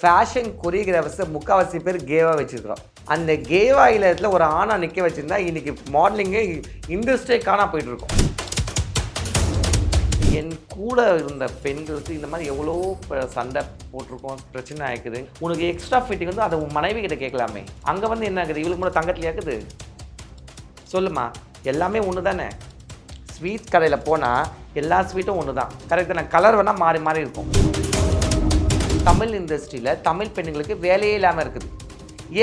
Fashion கொரியோகிராஃபர்ஸை முக்கால்வாசி பேர் கேவாக வச்சுருக்கிறோம். அந்த கேவா இல்லத்தில் ஒரு ஆணை நிற்க வச்சுருந்தா இன்றைக்கி மாடலிங்கே இண்டஸ்ட்ரியே காணா போயிட்டுருக்கோம் என் கூட இருந்த பெண்களுக்கு இந்த மாதிரி எவ்வளோ சண்டை போட்டிருக்கோம் பிரச்சனை ஆகிக்குது உனக்கு எக்ஸ்ட்ரா ஃபிட்டிங் வந்து அதை உன் மனைவி கிட்ட கேட்கலாமே. அங்கே வந்து என்ன ஆகுது இவளுக்கு கூட தங்கத்தில் இருக்குது. சொல்லுமா எல்லாமே ஒன்று தானே? ஸ்வீட் கடையில் போனால் எல்லா ஸ்வீட்டும் ஒன்று தான்? கரெக்டாக கலர் வேணால் மாறி மாறி இருக்கும். தமிழ் இண்டஸ்ட்ரியில் தமிழ் பெண்ணுங்களுக்கு வேலையே இல்லாமல் இருக்குது.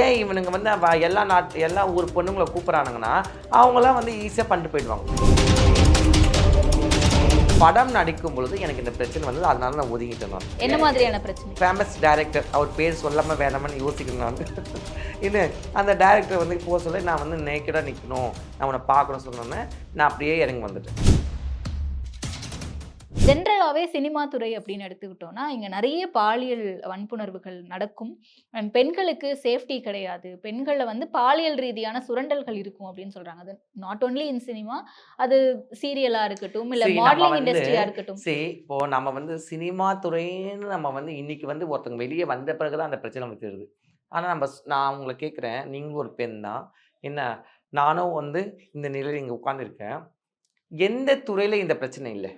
ஏன் இவனுங்க வந்து எல்லா நாட்டு எல்லா ஊர் பொண்ணுங்களை கூப்பிட்றானுங்கன்னா அவங்களாம் வந்து ஈஸியாக பண்ணிட்டு போயிடுவாங்க. படம் நடிக்கும் பொழுது எனக்கு இந்த பிரச்சனை வந்தது அதனால நான் ஒதுங்கிட்டேன் நான். என்ன மாதிரியான பிரச்சனை? ஃபேமஸ் டைரக்டர் அவர் பேர் சொல்லாமல் வேணாமன்னு யோசிக்கணும் நான். இது அந்த டைரக்டர் வந்து போக சொல்ல நான் வந்து நேக்கடாக நிற்கணும் நான் உன்னை பார்க்கணும் சொன்னோன்னே நான் அப்படியே இறங்கி வந்துட்டேன். ஜென்ரலாகவே சினிமா துறை அப்படின்னு எடுத்துக்கிட்டோம்னா இங்கே நிறைய பாலியல் வன்புணர்வுகள் நடக்கும். அண்ட் பெண்களுக்கு சேஃப்டி கிடையாது. பெண்களில் வந்து பாலியல் ரீதியான சுரண்டல்கள் இருக்கும் அப்படின்னு சொல்றாங்க. அது நாட் only இன் சினிமா அது சீரியலா இருக்கட்டும் இல்ல மாடலிங் வந்து- இண்டஸ்ட்ரியா இருக்கட்டும். சரி இப்போ நம்ம வந்து சினிமா துறைன்னு நம்ம வந்து இன்னைக்கு வந்து ஒருத்தங்க வெளியே வந்த பிறகு தான் அந்த பிரச்சனை நமக்கு தெரியுது ஆனால் நம்ம நான் உங்களை கேட்குறேன் நீங்களும் ஒரு பெண் தான். என்ன நானும் வந்து இந்த நிலையில் இங்கே உட்காந்துருக்கேன் எந்த துறையில் இந்த பிரச்சனை இல்லை?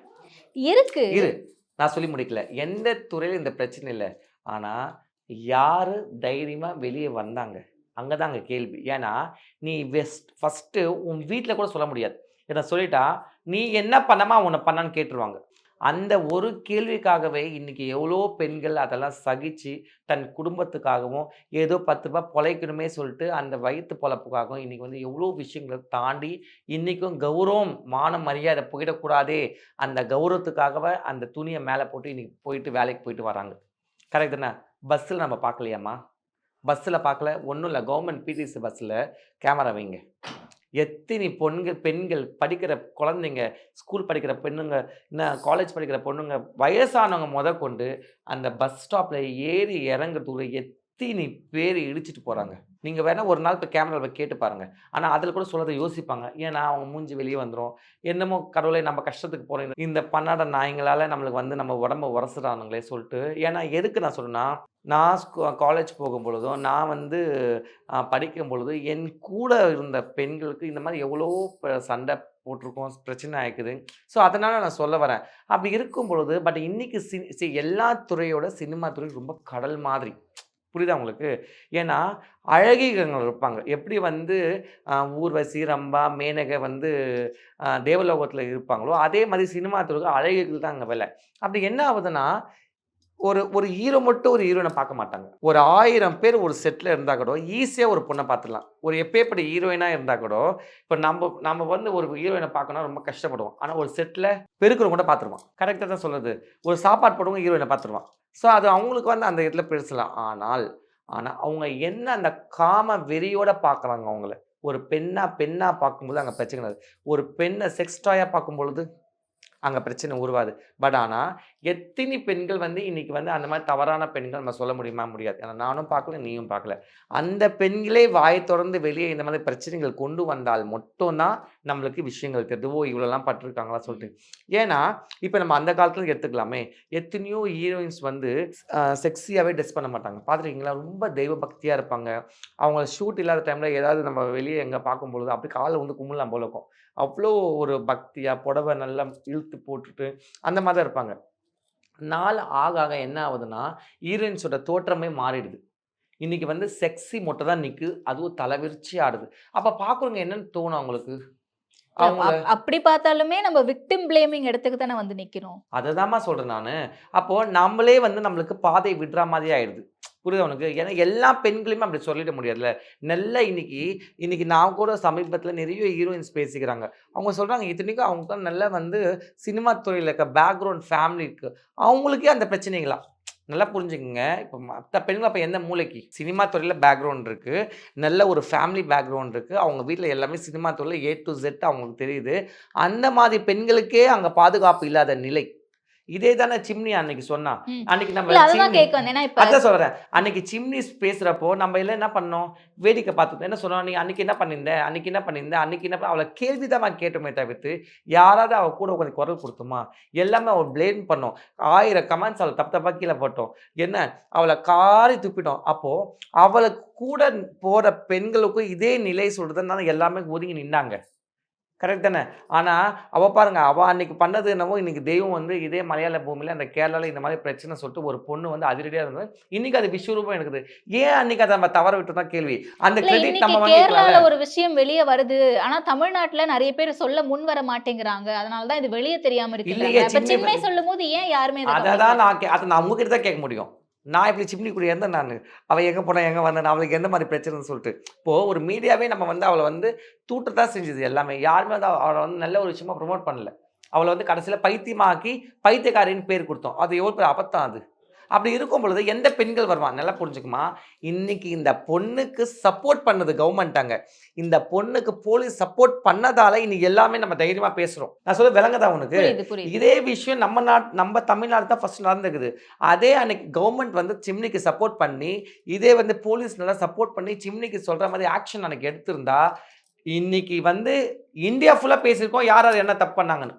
இருக்கு. இரு. நான் சொல்லி முடிக்கல. எந்த துறையில் இந்த பிரச்சனை இல்லை. ஆனால் யார் தைரியமாக வெளியே வந்தாங்க? அங்கே தான் அங்கே கேள்வி. ஏன்னா நீ வெஸ்ட் ஃபஸ்ட்டு உன் வீட்டில் கூட சொல்ல முடியாது. இதை சொல்லிட்டா நீ என்ன பண்ணமா உன்னை பண்ணான்னு கேட்டுருவாங்க. அந்த ஒரு கேள்விக்காகவே இன்னைக்கு எவ்வளோ பெண்கள் அதெல்லாம் சகிச்சு தன் குடும்பத்துக்காகவும் ஏதோ பத்து ரூபாய் பொழைக்கணுமே சொல்லிட்டு அந்த வயிற்று பொழப்புக்காகவும் இன்னைக்கு வந்து எவ்வளோ விஷயங்களை தாண்டி இன்றைக்கும் கௌரவம் மான மரியாதை போயிடக்கூடாதே அந்த கௌரவத்துக்காகவே அந்த துணியை மேலே போட்டு இன்னைக்கு போயிட்டு வேலைக்கு போயிட்டு வராங்க. கரெக்ட் தானே? பஸ்ஸில் நம்ம பார்க்கலையாம்மா? பஸ்ஸில் பார்க்கல ஒன்றும் இல்லை கவர்மெண்ட் பிடிசி பஸ்ஸில் கேமரா வைங்க. எத்தனை பொண்கள் பெண்கள் படிக்கிற குழந்தைங்க ஸ்கூல் படிக்கிற பெண்ணுங்க என்ன காலேஜ் படிக்கிற பொண்ணுங்க வயசானவங்க முத கொண்டு அந்த பஸ் ஸ்டாப்பில் ஏறி இறங்குறதுக்குள்ள எத் தீனி பேர் இடிச்சிட்டு போகிறாங்க நீங்கள் வேணால் ஒரு நாள் இப்போ கேமராவில் கேட்டு பாருங்கள் ஆனால் அதில் கூட சொல்லதை யோசிப்பாங்க. ஏன்னா அவங்க மூஞ்சி வெளியே வந்துடும் என்னமோ கடவுளை நம்ம கஷ்டத்துக்கு போகிறோம் இந்த பன்னாட நாய்ங்களால் நம்மளுக்கு வந்து நம்ம உடம்ப உரசுறானுங்களே சொல்லிட்டு. ஏன்னா எதுக்கு நான் சொல்லுன்னா நான் காலேஜ் போகும் பொழுதும் நான் வந்து படிக்கும் பொழுது என் கூட இருந்த பெண்களுக்கு இந்த மாதிரி எவ்வளோ சண்டை போட்டிருக்கோம் பிரச்சனை ஆகிக்குது ஸோ அதனால் நான் சொல்ல வரேன். அப்படி இருக்கும் பொழுது பட் இன்றைக்கி சி சி- எல்லா துறையோட சினிமா துறை ரொம்ப கடல் மாதிரி. புரியுதா உங்களுக்கு? ஏன்னா அழகிகள் இருப்பாங்க. எப்படி வந்து ஊர்வசி ரம்பா மேனகை வந்து தேவலோகத்தில் இருப்பாங்களோ அதே மாதிரி சினிமா துறைக்கு அழகிகள் தான் அங்கே வேலை அப்படி என்ன ஆகுதுன்னா ஒரு ஒரு ஹீரோ மட்டும் ஒரு ஹீரோயினை பார்க்க மாட்டாங்க. ஒரு ஆயிரம் பேர் ஒரு செட்டில் இருந்தால் கூட ஈஸியாக ஒரு பொண்ணை பார்த்துடலாம். ஒரு எப்பேற்பட்ட ஹீரோயினாக இருந்தால் கூட இப்போ நம்ம நம்ம வந்து ஒரு ஹீரோயினை பார்க்கணும் ரொம்ப கஷ்டப்படுவோம். ஆனால் ஒரு செட்டில் பெருக்கிறவங்க கூட பார்த்துருவான். கரெக்டாக தான் சொல்லுது ஒரு சாப்பாடு போடுறவங்க ஹீரோயினை பார்த்துருவான். ஸோ அது அவங்களுக்கு வந்து அந்த இடத்துல பெருசலாம். ஆனால் ஆனால் அவங்க என்ன அந்த காம வெறியோட பார்க்குறாங்க அவங்கள? ஒரு பெண்ணாக பெண்ணாக பார்க்கும்போது அங்கே பிரச்சனை கிடையாது ஒரு பெண்ணை செக்ஸ்டாயாக பார்க்கும்பொழுது பார்க்கும் பொழுது அங்கே பிரச்சனை உருவாது. பட் ஆனால் எத்தனை பெண்கள் வந்து இன்னைக்கு வந்து அந்த மாதிரி தவறான பெண்கள் நம்ம சொல்ல முடியுமா? முடியாது. ஏன்னா நானும் பார்க்கல நீயும் பார்க்கல. அந்த பெண்களே வாயை தொடர்ந்து வெளியே இந்த மாதிரி பிரச்சனைகள் கொண்டு வந்தால் மட்டும்தான் நம்மளுக்கு விஷயங்கள் தெரியுது ஓ இவ்வளோலாம் பட்டிருக்காங்களா சொல்லிட்டு. ஏன்னா இப்போ நம்ம அந்த காலத்துல எடுத்துக்கலாமே. எத்தனையோ ஹீரோயின்ஸ் வந்து செக்ஸியாகவே ட்ரெஸ் பண்ண மாட்டாங்க. பார்த்துருக்கீங்களா ரொம்ப தெய்வ பக்தியாக இருப்பாங்க. அவங்க ஷூட் இல்லாத டைமில் ஏதாவது நம்ம வெளியே எங்கே பார்க்கும்பொழுது அப்படி காலை வந்து கும்பலாம் போல இருக்கும். அவ்வளோ ஒரு பக்தியாக புடவை நல்லா இழுத்து போட்டுட்டு அந்த மாதிரி தான் இருப்பாங்க. நாள் ஆக ஆக என்ன ஆகுதுன்னா ஹீரோயின்ஸோட தோற்றமே மாறிடுது. இன்னைக்கு வந்து செக்ஸி மொட்டை தான் நிற்கு அதுவும் தலைவிரிச்சி ஆடுது. அப்போ பார்க்குறவங்க என்னன்னு தோணும் அவங்களுக்கு? அப்படி பார்த்தாலுமே நம்ம விக்டிம் பிளேமிங் இடத்துக்கு தானே வந்து நிக்கிறோம். அதை தாம்மா சொல்கிறேன் நான். அப்போது நம்மளே வந்து நம்மளுக்கு பாதை விடுற மாதிரி ஆயிடுது. புரியுது உனக்கு? ஏன்னா எல்லா பெண்களையுமே அப்படி சொல்லிட முடியாதுல்ல. நல்ல இன்னைக்கு இன்னைக்கு நான் கூட சமீபத்தில் நிறைய ஹீரோயின்ஸ் பேசிக்கிறாங்க. அவங்க சொல்கிறாங்க இத்தனைக்கும் அவங்க நல்லா வந்து சினிமா துறையில் இருக்க பேக்ரவுண்ட் ஃபேமிலி இருக்கு. அவங்களுக்கே அந்த பிரச்சனைகளா? நல்லா புரிஞ்சுக்கங்க. இப்போ மற்ற பெண்கள் அப்போ எந்த மூளைக்கு? சினிமா துறையில் பேக்ரவுண்ட் இருக்குது நல்ல ஒரு ஃபேமிலி பேக்ரவுண்ட் இருக்குது அவங்க வீட்டில் எல்லாமே சினிமா துறையில் ஏ டு ஜெட் அவங்களுக்கு தெரியுது. அந்த மாதிரி பெண்களுக்கே அங்கே பாதுகாப்பு இல்லாத நிலை இதே தானே சிம்னி அன்னைக்கு சொன்னா. அன்னைக்கு நம்ம சிம்னி அதான் சொல்றேன். அன்னைக்கு சிம்னிஸ் பேசுறப்போ நம்ம எல்லாம் என்ன பண்ணோம்? வேடிக்கை பார்த்துட்டு என்ன சொன்னோம்? நீ அன்னைக்கு என்ன பண்ணியிருந்த? அன்னைக்கு என்ன பண்ணியிருந்த? அன்னைக்கு என்ன அவளை கேள்விதான் கேட்டோமே தவிர்த்து யாராவது அவ கூட உட்காந்து குரல் கொடுத்தோமா? எல்லாமே அவள் ப்ளேம் பண்ணோம். ஆயிரம் கமெண்ட்ஸ் அவளை தப்பு தப்பா கீழே போட்டோம். என்ன? அவளை காரி துப்பிட்டோம். அப்போ அவளை கூட போற பெண்களுக்கும் இதே நிலை சொல்றதுனால எல்லாமே ஒதுங்கி நின்னாங்க. கரெக்ட் தானே? ஆனா அவ பாருங்க அவ அன்னைக்கு பண்ணது என்னவோ இன்னைக்கு தெய்வம் வந்து இதே மலையாள பூமியில அந்த கேரளால இந்த மாதிரி பிரச்சனை சொல்லிட்டு ஒரு பொண்ணு வந்து அதிரடியா இருந்தது. இன்னைக்கு அது விஸ்வரூபம் இருக்குது ஏன் அன்னைக்கு அதை நம்ம தவற விட்டு தான் கேள்வி. அந்த கிரெடிட் நம்ம வாங்கிக்கலாம்ல. ஒரு விஷயம் வெளிய வருது. ஆனா தமிழ்நாட்டுல நிறைய பேர் சொல்ல முன் வர மாட்டேங்கிறாங்க. அதனாலதான் இது வெளிய தெரியாம இருக்கு இல்லையே, சின்ன. சொல்லும் போது ஏன் யாருமே அதை? தான் நான் அதை நான் உங்ககிட்ட தான் கேட்க முடியும். நான் இப்படி சிம்னி இருந்தேன் நான்? அவள் எங்கே போனால் எங்கே வந்தேன் அவளுக்கு எந்த மாதிரி பிரச்சனைன்னு சொல்லிட்டு. இப்போது ஒரு மீடியாவே நம்ம வந்து அவளை வந்து தூட்ட தான் செஞ்சது எல்லாமே. யாருமே வந்து அவளை வந்து நல்ல ஒரு விஷயமா ப்ரொமோட் பண்ணல. அவளை வந்து கடைசியில் பைத்தியமாக்கி பைத்தியக்காரின்னு பேர் கொடுத்தோம். அது எவ்வளோ பேர் அபத்தம் அது? அப்படி இருக்கும் பொழுது எந்த பெண்கள் வருவான் நல்லா புரிஞ்சுக்குமா. இன்னைக்கு இந்த பொண்ணுக்கு சப்போர்ட் பண்ணது கவர்மெண்ட்டாங்க இந்த பொண்ணுக்கு போலீஸ் சப்போர்ட் பண்ணதால இன்னைக்கு எல்லாமே நம்ம தைரியமா பேசுறோம். நான் சொல்ல விளங்குதா உனக்கு? இதே விஷயம் நம்ம நாட் நம்ம தமிழ்நாடு தான் ஃபர்ஸ்ட் நடந்துக்குது. அதே அன்னைக்கு கவர்மெண்ட் வந்து சிம்னிக்கு சப்போர்ட் பண்ணி இதே வந்து போலீஸ் நல்லா சப்போர்ட் பண்ணி சிம்னிக்கு சொல்ற மாதிரி ஆக்ஷன் அன்னைக்கு எடுத்திருந்தா இன்னைக்கு வந்து இந்தியா ஃபுல்லா பேசியிருக்கோம். யார் யார் என்ன தப்பு பண்ணாங்கன்னு.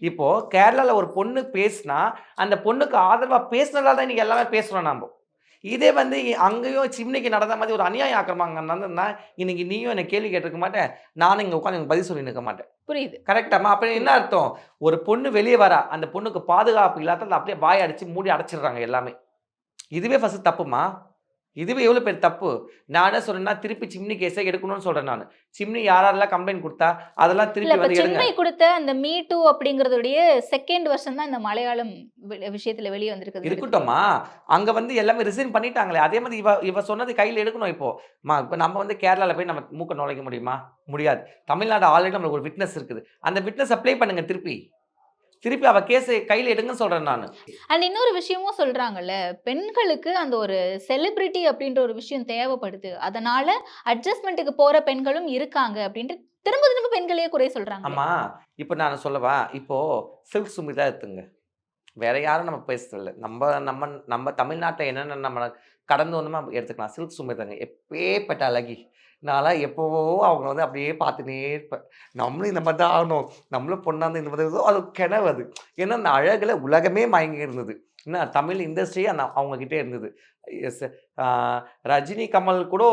இப்போ கேரளால ஒரு பொண்ணு பேசினா அந்த பொண்ணுக்கு ஆதரவா பேசினதால தான் இன்னைக்கு எல்லாமே பேசுறோம் நாம. இதே வந்து அங்கேயும் சிம்னிக்கு நடந்த மாதிரி ஒரு அநியாய ஆக்கிரமாங்க. நடந்திருந்தா இன்னைக்கு நீயும் என்ன கேள்வி கேட்டிருக்க மாட்டேன். நானும் இங்க உட்காந்து பதில் சொல்லி நிற்க மாட்டேன். புரியுது. கரெக்டாமா அப்ப என்ன அர்த்தம்? ஒரு பொண்ணு வெளியே வரா அந்த பொண்ணுக்கு பாதுகாப்பு இல்லாத அப்படியே வாய் அடிச்சு மூடி அடைச்சிடுறாங்க எல்லாமே. இதுவே ஃபர்ஸ்ட் தப்புமா? இதுவே எவ்வளவு பேர் தப்பு? நான் என்ன சொல்றேன்னா திருப்பி சிம்னி கேஸை எடுக்கணும்னு சொல்றேன் நான். சிம்னி யாரெல்லாம் கம்ப்ளைண்ட் கொடுத்தா அதெல்லாம் திருப்பி வந்து சின்மை கொடுத்த அந்த மீ டூ அப்படிங்கறதுடைய செகண்ட் வருஷம் தான் இந்த மலையாளம் விஷயத்துல வெளிய வந்திருக்குது. இருக்கட்டும்மா. அங்க வந்து எல்லாமே ரிசைன் பண்ணிட்டாங்களே. அதே மாதிரி இவ இவ சொன்னது கையில எடுக்கணும் இப்போ. மா இப்போ நம்ம வந்து கேரளால போய் நம்ம மூக்க நுழைக்க முடியுமா? முடியாது. தமிழ்நாடு ஆல்ரெடி நம்மளுக்கு ஒரு விட்னஸ் இருக்குது. அந்த விட்னஸ் அப்ளை பண்ணுங்க திருப்பி. திருப்பி அவ கேஸை கையில எடுங்கன்னு சொல்றேன் நான். அண்ட் இன்னொரு விஷயமும் சொல்றாங்கல்ல பெண்களுக்கு அந்த ஒரு செலிபிரிட்டி அப்படின்ற ஒரு விஷயம் தேவைப்படுது. அதனால அட்ஜஸ்ட்மெண்ட்டுக்கு போற பெண்களும் இருக்காங்க அப்படின்ட்டு திரும்ப திரும்ப பெண்களையே குறை சொல்றாங்க. ஆமா இப்போ நான் சொல்லவா இப்போ சில்க் சுமிதா எடுத்துங்க. வேற யாரும் நம்ம பேசுறதில்ல. நம்ம நம்ம நம்ம தமிழ்நாட்டில் என்னென்ன நம்ம கடந்து வந்தோமோ அப்ப எடுத்துக்கலாம் சில்க் சுமிதாங்க எப்பேற்பட்ட அழகி. நான்லாம் எப்போவோ அவங்க வந்து அப்படியே பார்த்துனே இருப்பேன். நம்மளும் இந்த மாதிரி தான் ஆகணும். நம்மளும் பொண்ணாந்து இந்த மாதிரி அது கிணவு அது. ஏன்னா அந்த அழகில் உலகமே மயங்கி இருந்தது. என்ன தமிழ் இண்டஸ்ட்ரியே அந்த அவங்கக்கிட்டே இருந்தது. எஸ் ரஜினி கமல் கூட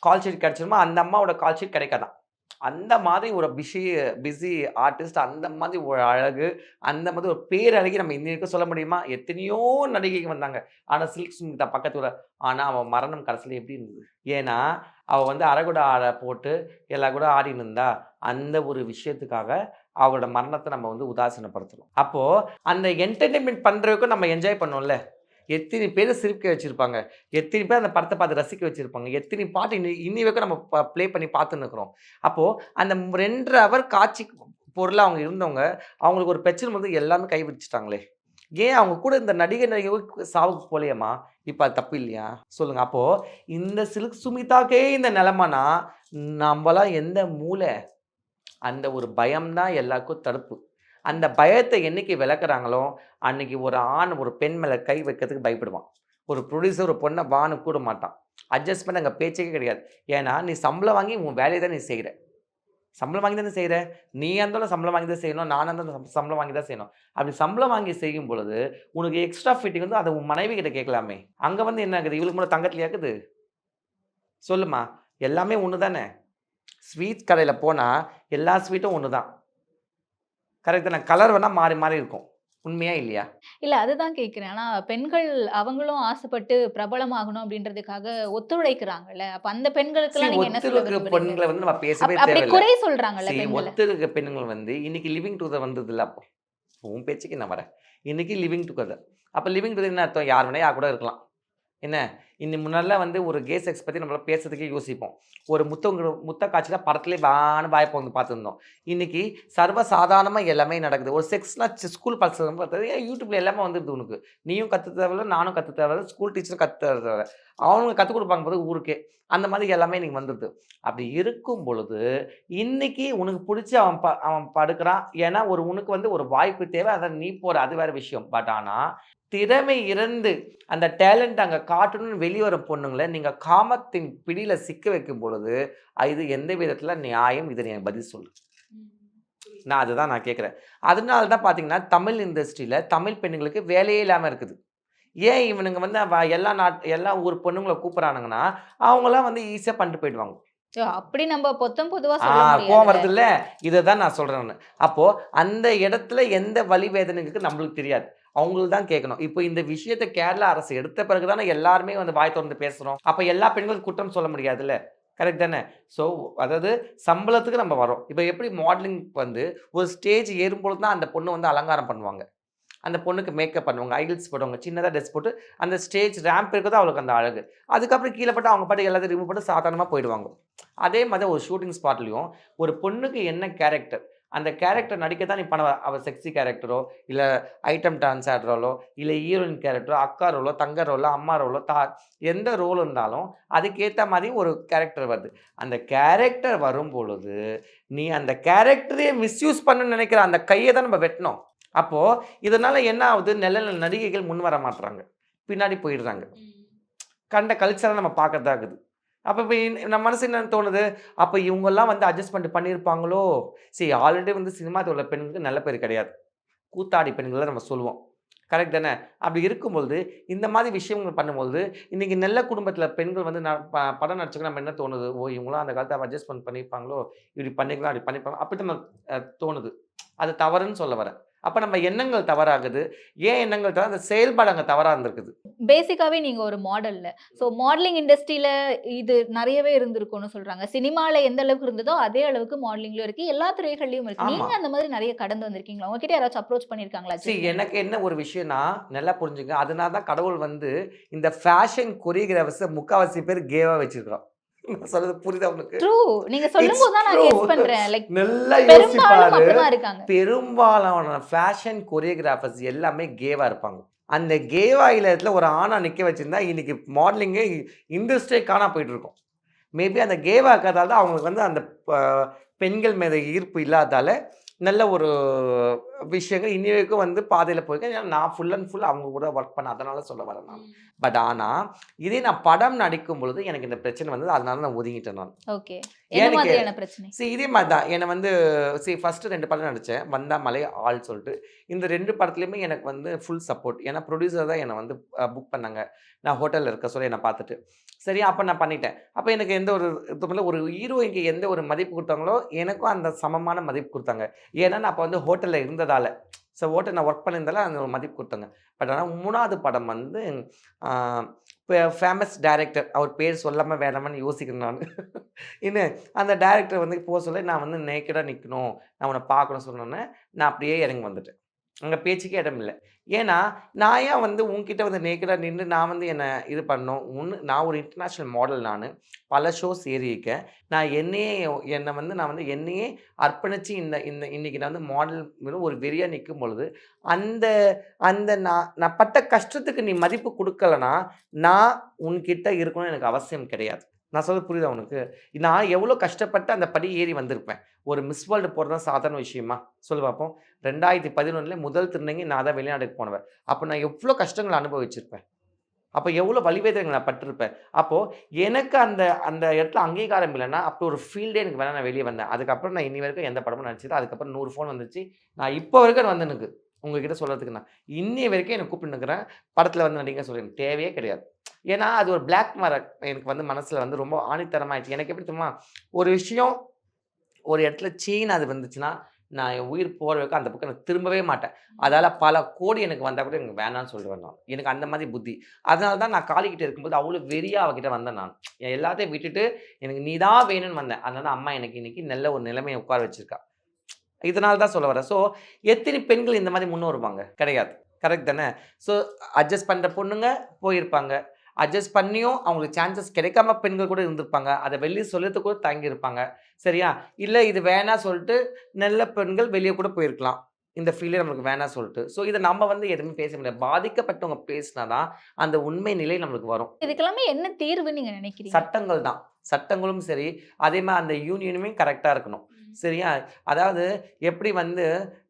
கால் ஷீட் கிடச்சிருமா அந்த அம்மாவோட கால் ஷீட் கிடைக்காதான். அந்த மாதிரி ஒரு பிஸி பிஸி ஆர்டிஸ்ட் அந்த மாதிரி ஒரு அழகு அந்த மாதிரி ஒரு பேரழகி நம்ம இன்னைக்கு சொல்ல முடியுமா? எத்தனையோ நடிகைகள் வந்தாங்க. ஆனால் சில்க் சுமிதா பக்கத்தில். ஆனால் அவன் மரணம் கடைசியில் எப்படி இருந்தது? ஏன்னா அவள் வந்து அரைகுடா ஆட போட்டு எல்லா கூட ஆடின்னு இருந்தா அந்த ஒரு விஷயத்துக்காக அவளோட மரணத்தை நம்ம வந்து உதாசீனப்படுத்தணும். அப்போ அந்த என்டர்டெயின்மெண்ட் பண்ணுறதுக்கும் நம்ம என்ஜாய் பண்ணோம்ல? எத்தனை பேர் சிரிக்க வச்சுருப்பாங்க? எத்தனை பேர் அந்த படத்தை பார்த்து ரசிக்க வச்சுருப்பாங்க? எத்தனை பாட்டு இன்னி இன்னி வரைக்கும் நம்ம ப்ளே பண்ணி பார்த்துன்னு இருக்கிறோம். அப்போது அந்த ரெண்டரை அவர் காட்சி பொருளாக அவங்க இருந்தவங்க அவங்களுக்கு ஒரு பிரச்சனை வந்து எல்லாமே கைவிடிச்சிட்டாங்களே ஏன் அவங்க கூட இந்த நடிகை நடிகை சாவுக்கு போலையம்மா இப்போ அது தப்பு இல்லையா? சொல்லுங்கள் அப்போது இந்த சிலுக்கு சுமிதாக்கே இந்த நிலமைனா நம்மளாம் எந்த மூளை அந்த ஒரு பயம்தான் எல்லாருக்கும் தடுப்பு. அந்த பயத்தை என்னைக்கு விளக்குறாங்களோ அன்னைக்கு ஒரு ஆண் ஒரு பெண் மேலே கை வைக்கிறதுக்கு பயப்படுவான். ஒரு ப்ரொடியூசர் ஒரு பொண்ணை வானு கூட மாட்டான். அட்ஜஸ்ட்மெண்ட் அங்கே பேச்சே கிடையாது. ஏன்னா நீ சம்பளம் வாங்கி உன் வேலையை தான் நீ செய்கிற சம்பளம் வாங்கி தானே செய்கிற நீ இருந்தாலும் சம்பளம் வாங்கி தான் செய்யணும். நான் இருந்தாலும் சம்பளம் வாங்கி தான் செய்யணும். அப்படி சம்பளம் வாங்கி செய்யும் பொழுது உனக்கு எக்ஸ்ட்ரா ஃபிட்டிங் வந்து அதை உன் மனைவி கிட்ட கேட்கலாமே. அங்கே வந்து என்ன ஆகுது? இவளுக்கு மட்டும் தங்கத்தில் இருக்குது சொல்லுமா எல்லாமே ஒன்று தானே ஸ்வீட் கடையில் போனால் எல்லா ஸ்வீட்டும் ஒன்று தான் கரெக்ட் தானே? கலர் வேணால் மாறி மாறி இருக்கும். உண்மையா இல்லையா? இல்ல அதுதான் கேக்குறேன். ஆனா பெண்கள் அவங்களும் ஆசைப்பட்டு பிரபலமாகணும் அப்படின்றதுக்காக ஒத்துழைக்கிறாங்கல்ல. அப்ப அந்த பெண்களுக்கு நீங்க என்ன சொல்ல ஒத்துழைக்கிற விரும்புறீங்க? பெண்களை வந்து நம்ம பேசவே தேவையில்லை. குறை சொல்றாங்கல்ல ஒத்துழைக்கிற பெண்கள் வந்து இன்னைக்கு லிவிங் டுகெதர் வந்தது இல்லை அப்போ. உன் பேச்சுக்கு நான் வரேன். இன்னைக்கு லிவிங் டுகெதர் அப்போ லிவிங் டுகெதர் என்ன அர்த்தம் யார் வேணா யார் கூட இருக்கலாம். என்ன? இன்னி முன்னாடிலாம் வந்து ஒரு கே செக்ஸ் பற்றி நம்மளால் பேசுறதுக்கே யோசிப்போம். ஒரு முத்தங்கிற முத்த காட்சியில் படத்துலேயே வான வாய்ப்பு வந்து பார்த்துருந்தோம். இன்றைக்கி சர்வ சாதாரணமாக எல்லாமே நடக்குது. ஒரு செக்ஸ்லாம் ஸ்கூல் பசங்க பார்த்தது ஏன் எல்லாமே வந்துடுது உனக்கு. நீயும் கற்று தேவையில்ல நானும் கற்று தேவையில்ல ஸ்கூல் டீச்சரும் கற்று தேவை அவங்க கற்றுக் கொடுப்பாங்க போது ஊருக்கே. அந்த மாதிரி எல்லாமே நீங்கள் வந்துடுது அப்படி இருக்கும் பொழுது இன்றைக்கி உனக்கு பிடிச்சி அவன் ப அவன் படுக்கிறான். ஏன்னா ஒரு உனக்கு வந்து ஒரு வாய்ப்பு தேவை அதை நீ போகிற அது வேற விஷயம். பட் ஆனால் திறமை இருந்து அந்த டேலண்ட் அங்கே காட்டணும்னு வெளியே வர பொண்ணுங்களை நீங்கள் காமத்தின் பிடியில் சிக்க வைக்கும் பொழுது இது எந்த விதத்தில் நியாயம்? இதை நீ பதில் சொல்லு. நான் அதுதான் நான் கேட்குறேன். அதனால தான் பார்த்தீங்கன்னா தமிழ் இண்டஸ்ட்ரியில் தமிழ் பெண்ணுங்களுக்கு வேலையே இல்லாமல் இருக்குது. ஏன் இவனுங்க வந்து எல்லா நாட் எல்லா ஊர் பொண்ணுங்களை கூப்பிட்றானுங்கன்னா அவங்களாம் வந்து ஈஸியாக பண்ணிட்டு போயிடுவாங்க. அப்படி நம்ம பொத்தம் பொதுவா ஆ சொல்ல கோவம் வருது இல்ல இதை தான் நான் சொல்றேன் நான். அப்போ அந்த இடத்துல எந்த வலி வேதனைக்கு நம்மளுக்கு தெரியாது. அவங்களுக்கு தான் கேட்கணும் இப்போ இந்த விஷயத்தை கேரளா அரசு எடுத்த பிறகு தானே எல்லாருமே வந்து வாய் திறந்து பேசுகிறோம் அப்போ எல்லா பெண்களுக்கும் குற்றம் சொல்ல முடியாதுல்ல? கரெக்ட் தானே? ஸோ அதாவது சம்பளத்துக்கு நம்ம வரோம் இப்போ எப்படி மாடலிங் வந்து ஒரு ஸ்டேஜ் ஏறும்பொழுது தான் அந்த பொண்ணு வந்து அலங்காரம் பண்ணுவாங்க. அந்த பொண்ணுக்கு மேக்கப் பண்ணுவாங்க ஐகிள்ஸ் போடுவாங்க. சின்னதாக ட்ரெஸ் போட்டு அந்த ஸ்டேஜ் ரேம்ப் இருக்குது அவளுக்கு அந்த அழகு. அதுக்கப்புறம் கீழே போட்டு அவங்க பாட்டு எல்லாத்தையும் ரிமூவ் பண்ணி சாதாரணமாக போயிடுவாங்க. அதே மாதிரி ஒரு ஷூட்டிங் ஸ்பாட்லேயும் ஒரு பொண்ணுக்கு என்ன கேரக்டர் அந்த கேரக்டர் நடிக்க தான் நீ பண்ண அவள் செக்ஸி கேரக்டரோ இல்லை ஐட்டம் டான்ஸ் ஆடுறாலோ இல்லை ஹீரோயின் கேரக்டரோ அக்கா ரோலோ தங்க ரோலோ அம்மா ரோலோ தா எந்த ரோல் இருந்தாலும் அதுக்கேற்ற மாதிரி ஒரு கேரக்டர் வருது. அந்த கேரக்டர் வரும் பொழுது நீ அந்த கேரக்டரே மிஸ்யூஸ் பண்ணணும்னு நினைக்கிற அந்த கையை தான் நம்ம வெட்டணும். அப்போது இதனால் என்ன ஆகுது? நல்ல நல்ல நடிகைகள் முன் வர மாட்டுறாங்க பின்னாடி போயிடுறாங்க. கண்ட கல்ச்சரை நம்ம பார்க்கறதா இருக்குது. அப்போ இப்போ நம்ம மனசு என்ன தோணுது? அப்போ இவங்கெல்லாம் வந்து அட்ஜஸ்ட்மெண்ட் பண்ணியிருப்பாங்களோ சரி ஆல்ரெடி வந்து சினிமா துறையில் பெண்களுக்கு நல்ல பேர் கிடையாது. கூத்தாடி பெண்களை நம்ம சொல்லுவோம். கரெக்ட் தானே? அப்படி இருக்கும்பொழுது இந்த மாதிரி விஷயங்கள் பண்ணும்போது இன்றைக்கி நல்ல குடும்பத்தில் பெண்கள் வந்து நான் ப- படம் நடிச்சுக்க நம்ம என்ன தோணுது? ஓ இவங்களாம் அந்த காலத்தை அட்ஜஸ்ட்மெண்ட் பண்ணியிருப்பாங்களோ இப்படி பண்ணிக்கலாம் அப்படி பண்ணிப்பாங்க அப்படி நம்ம, தோணுது. அது தவறுன்னு சொல்ல வரேன். அப்போ நம்ம எண்ணங்கள் தவறாகுது. ஏன் எண்ணங்கள் தவறு? அந்த செயல்பாடு அங்கே தவறாக இருந்திருக்குது. பேசிக்காவே நீங்க ஒரு மாடல்ல சோ மாடலிங் இண்டஸ்ட்ரியில இது நிறையவே இருந்திருக்கும்னு சொல்றாங்க. சினிமால எந்த அளவுக்கு இருந்ததோ அதே அளவுக்கு மாடலிங்லயும் இருக்கு. எல்லா துறைகள்லயும் இருக்கு. ஆமா. நீங்க அந்த மாதிரி நிறைய கடந்து வந்திருக்கீங்களா? உங்ககிட்ட யாராச்சும் அப்ரோச் பண்ணிருக்காங்களா சரி எனக்கு என்ன ஒரு விஷயம்னா நல்லா புரிஞ்சுங்க. அதனால தான் கடவுள் வந்து இந்த ஃபேஷன் கொரியோகிராஃபர்ஸை முக்காவாசி பேர் கேவாக வச்சிருக்கான் நான் சொல்றது புரியுதா உனக்கு ட்ரூ நீங்க சொல்லும் போது தான் நான் true. கெஸ் பண்றேன். லைக் நல்லா யோசிப்பாரு. பெரும்பாலான ஃபேஷன் கொரியோகிராஃபர்ஸ் எல்லாமே கேவா இருப்பாங்க. அந்த கேவா இடத்துல ஒரு ஆணா நிக்க வச்சிருந்தா இன்னைக்கு மாடலிங்கே இண்டஸ்ட்ரியே காணா போயிட்டு இருக்கும் மேபி அந்த கேவா இருக்கிறதால தான் அவங்களுக்கு வந்து அந்த பெண்கள் மீது ஈர்ப்பு இல்லாதால நல்ல ஒரு விஷயங்கள் இன்னி வரைக்கும் வந்து பாதையில் போயிருக்கேன். ஏன்னா நான் ஃபுல் அண்ட் ஃபுல் அவங்க கூட ஒர்க் பண்ண அதனால சொல்ல வரேன் நான். பட் ஆனால் இதே நான் படம் நடிக்கும் பொழுது எனக்கு இந்த பிரச்சனை வந்தது. அதனால நான் ஒதுங்கிட்டேன் நான். ஓகே. சரி இதே மாதிரி தான் என்னை வந்து சரி ஃபஸ்ட்டு ரெண்டு படம் நடித்தேன் வந்தா மலை ஆள் சொல்லிட்டு. இந்த ரெண்டு படத்துலையுமே எனக்கு வந்து ஃபுல் சப்போர்ட் ஏன்னா ப்ரொடியூசர் தான் என்னை வந்து புக் பண்ணாங்க. நான் ஹோட்டலில் இருக்க சொல்லி என்னை பார்த்துட்டு. சரி அப்போ நான் பண்ணிட்டேன். அப்போ எனக்கு எந்த ஒரு இதுவும் இல்லை ஒரு ஹீரோயினுக்கு எந்த ஒரு மதிப்பு கொடுத்தாங்களோ எனக்கும் அந்த சமமான மதிப்பு கொடுத்தாங்க. ஏன்னா நான் அப்போ வந்து ஹோட்டலில் இருந்ததால் ஸோ ஓட்டை நான் ஒர்க் பண்ணியிருந்தால அந்த ஒரு மதிப்பு கொடுத்தாங்க. பட் ஆனால் மூணாவது படம் வந்து இப்போ ஃபேமஸ் டேரக்டர் அவர் பேர் சொல்லாமல் வேணாமன்னு யோசிக்கிறேன் நான். இன்னும் அந்த டைரக்டர் வந்து போக சொல்ல நான் வந்து நேக்கடாக நிற்கணும் நான் உன்னை பார்க்கணும் சொன்னோன்னே நான் அப்படியே இறங்கி வந்துட்டேன். அங்கே பேச்சுக்கே இடம் இல்லை. ஏன்னா நான் ஏன் வந்து உன்கிட்ட வந்து நேக்கடாக நின்று நான் வந்து என்னை இது பண்ணோம்? ஒன்று நான் ஒரு இன்டர்நேஷ்னல் மாடல் நான். பல ஷோஸ் ஏறியிருக்கேன் நான் என்னையே என்னை வந்து நான் வந்து என்னையே அர்ப்பணித்து இந்த இந்த இன்னைக்கு நான் வந்து மாடல் ஒரு வெறியாக நிற்கும் பொழுது அந்த அந்த நான் நான் பட்ட கஷ்டத்துக்கு நீ மதிப்பு கொடுக்கலனா நான் உன்கிட்ட இருக்கணும்னு எனக்கு அவசியம் கிடையாது. நான் சொல்ல புரியுதா உனக்கு? நான் எவ்வளோ கஷ்டப்பட்டு அந்த படி ஏறி வந்திருப்பேன். ஒரு மிஸ் வேர்ல்டு போகிறது தான் சாதாரண விஷயமா? சொல்லு பார்ப்போம் ரெண்டாயிரத்தி பதினொன்றில் முதல் திருநங்கி நான் தான் வெளிநாட்டுக்கு போனவேன். அப்போ நான் எவ்வளோ கஷ்டங்களை அனுபவிச்சிருப்பேன். அப்போ எவ்வளோ வலிவேதனைகள் நான் பட்டிருப்பேன். அப்போது எனக்கு அந்த அந்த இடத்துல அங்கீகாரம் இல்லைன்னா அப்படி ஒரு ஃபீல்டே எனக்கு வேணா நான் வெளியே வந்தேன். அதுக்கப்புறம் நான் இனி வரைக்கும் எந்த படமும் நடிச்சது அதுக்கப்புறம் நூறு ஃபோன் வந்துச்சு நான் இப்போ வரைக்கும் வந்து எனக்கு. உங்ககிட்ட சொல்கிறதுக்கு நான். இன்னி வரைக்கும் எனக்கு கூப்பிட்டுருக்கிறேன் படத்தில் வந்து நடிங்க சொல்கிறேன் தேவையே கிடையாது. ஏன்னா அது ஒரு பிளாக் மார்க் எனக்கு வந்து மனசில் வந்து ரொம்ப ஆணித்தரமாகிடுச்சு எனக்கு எப்படி தெரியுமா? ஒரு விஷயம் ஒரு இடத்துல சீன் அது வந்துச்சுன்னா நான் என் உயிர் போகிற வரைக்கும் அந்த பக்கம் நான் திரும்பவே மாட்டேன். அதால் பல கோடி எனக்கு வந்தால் கூட எனக்கு வேணாம்னு சொல்லிட்டு நான். எனக்கு அந்த மாதிரி புத்தி. அதனால தான் நான் காளிக்கிட்ட இருக்கும்போது அவ்வளோ வெறியாக அவகிட்ட வந்தேன் நான். என் எல்லாத்தையும் விட்டுட்டு எனக்கு நீ தான் வேணும்னு வந்தேன். அதனால அம்மா எனக்கு இன்னைக்கு நல்ல ஒரு நிலைமையை உட்கார வச்சிருக்கா. இதனால தான் சொல்ல வரேன். ஸோ எத்தனை பெண்கள் இந்த மாதிரி முன்னே வருவாங்க கிடையாது. கரெக்ட் தானே? ஸோ அட்ஜஸ்ட் பண்ணுற பொண்ணுங்க போயிருப்பாங்க. அட்ஜஸ்ட் பண்ணியும் அவங்களுக்கு சான்சஸ் கிடைக்காம பெண்கள் கூட இருந்திருப்பாங்க. அதை வெளியே சொல்லிட்டு கூட தங்கியிருப்பாங்க சரியா? இல்லை இது வேணாம் சொல்லிட்டு நல்ல பெண்கள் வெளியே கூட போயிருக்கலாம். இந்த ஃபீல்டே நம்மளுக்கு வேணாம் சொல்லிட்டு. ஸோ இதை நம்ம வந்து எதுவுமே பேச முடியாது. பாதிக்கப்பட்டவங்க பேசினா தான் அந்த உண்மை நிலை நம்மளுக்கு வரும். இதுக்கெல்லாமே என்ன தீர்வுன்னு நீங்க நினைக்கிறீங்க? சட்டங்கள் தான். சட்டங்களும் சரி அதே மாதிரி அந்த யூனியனுமே கரெக்டாக இருக்கணும். சரியா? அதாவது எப்படி வந்து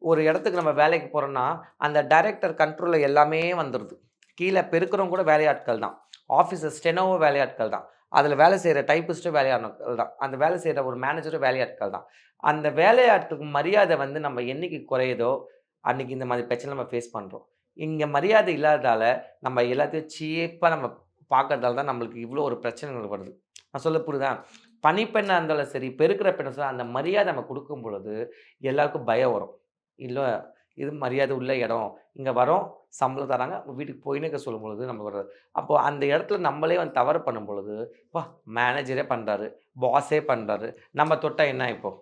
ஒரு இடத்துக்கு நம்ம வேலைக்கு போகிறோம்னா அந்த டைரக்டர் கண்ட்ரோலில் எல்லாமே வந்துடுது கீழே பெருக்கிறவங்க கூட வேலையாட்கள் தான். ஆஃபீஸர் ஸ்டெனோவோ வேலையாட்கள் தான். அதில் வேலை செய்கிற டைப்பிஸ்ட்டும் வேலையாட்கள் தான். அந்த வேலை செய்கிற ஒரு மேனேஜரும் வேலையாட்கள் தான். அந்த வேலையாட்களுக்கு மரியாதை வந்து நம்ம என்னைக்கு குறையுதோ அன்னைக்கு இந்த மாதிரி பிரச்சனை நம்ம ஃபேஸ் பண்ணுறோம் இங்கே மரியாதை இல்லாததால் நம்ம எல்லாத்தையும் சீப்பாக நம்ம பார்க்கறதால தான் நம்மளுக்கு இவ்வளோ ஒரு பிரச்சனைகள் வருது. நான் சொல்ல புரியுதா? பனிப்பெண்ணாக இருந்தாலும் சரி பெருக்கிற பெண்ணை சரி அந்த மரியாதை நம்ம கொடுக்கும் பொழுது எல்லாருக்கும் பயம் வரும். இல்லை இது மரியாதை உள்ள இடம். இங்கே வரோம் சம்பளம் தராங்க வீட்டுக்கு போயின்னு இருக்க சொல்லும் பொழுது நம்ம வர்றது. அந்த இடத்துல நம்மளே வந்து தவறு பண்ணும் பொழுது வா மேனேஜரே பண்ணுறாரு பாஸே பண்ணுறாரு நம்ம தொட்டால் என்ன இப்போது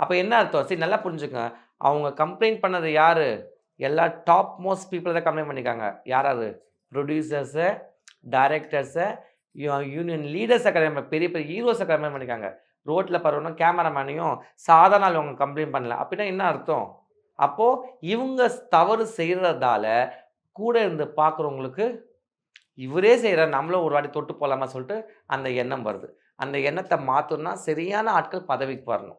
அப்போ என்ன அர்த்தம்? சரி நல்லா புரிஞ்சுக்கங்க. அவங்க கம்ப்ளைண்ட் பண்ணது யார்? எல்லா டாப் மோஸ்ட் பீப்புள் தான் கம்ப்ளைண்ட் பண்ணியிருக்காங்க. யார் ப்ரொடியூசர்ஸு டைரக்டர்ஸை யூனியன் லீடர்ஸை கல்யாணம் பெரிய பெரிய ஹீரோஸை கல்யாணம் பண்ணியிருக்காங்க. ரோட்டில் பரவணும் கேமராமேனையும் சாதாரண அவங்க கம்ப்ளைண்ட் பண்ணல. அப்படின்னா என்ன அர்த்தம்? அப்போது இவங்க தவறு செய்கிறதால கூட இருந்து பார்க்குறவங்களுக்கு இவரே செய்கிற நம்மளும் ஒரு வாட்டி தொட்டு போகலாமா சொல்லிட்டு அந்த எண்ணம் வருது. அந்த எண்ணத்தை மாற்றணும்னா சரியான ஆட்கள் பதவிக்கு வரணும்.